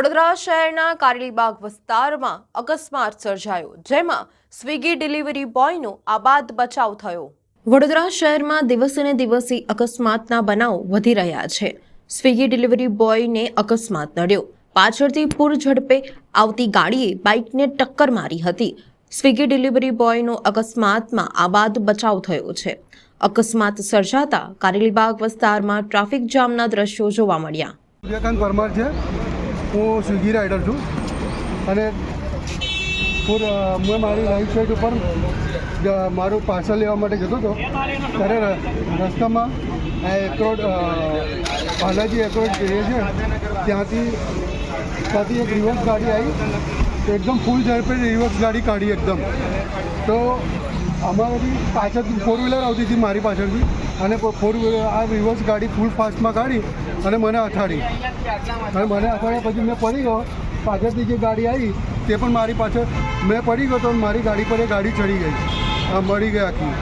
વડોદરા શહેરના કારેલીબાગ વિસ્તારમાં અકસ્માત સર્જાયો, જેમાં સ્વિગી ડિલિવરી બોયનો આબાદ બચાવ થયો. વડોદરા શહેરમાં દિવસે ને દિવસે અકસ્માતના બનાવ વધી રહ્યા છે. સ્વિગી ડિલિવરી બોયને અકસ્માત નડ્યો. પાછળથી પૂર ઝડપે આવતી ગાડીએ બાઇકને ટક્કર મારી હતી. સ્વિગી ડિલિવરી બોયનો અકસ્માતમાં આબાદ બચાવ થયો છે. અકસ્માત સર્જાતા કારેલીબાગ વિસ્તારમાં ટ્રાફિક જામના દ્રશ્યો જોવા મળ્યા. હું સ્વિગી રાઇડર છું. અને હું મેં મારી રાઈટ સાઈડ ઉપર જ મારું પાર્સલ લેવા માટે જતો હતો. ત્યારે રસ્તામાં આ એક્રોડ બાલાજી એક્રોડ એ છે, ત્યાંથી ત્યાંથી એક રિવર્સ ગાડી આવી. એકદમ ફૂલ ઝડપે રિવર્સ ગાડી કાઢી એકદમ. તો અમારી પાછળથી ફોર વ્હીલર આવતી હતી મારી પાછળથી. અને ફોર વ્હીલર આ રિવર્સ ગાડી ફૂલ ફાસ્ટમાં કાઢી અને મને અથાડી. અને મને અથાડ્યા પછી મેં પડી ગયો. પાછળથી જે ગાડી આવી, તે પણ મારી પાછળ મેં પડી ગયો તો મારી ગાડી પર એ ગાડી ચડી ગઈ. આ મળી ગઈ આખી.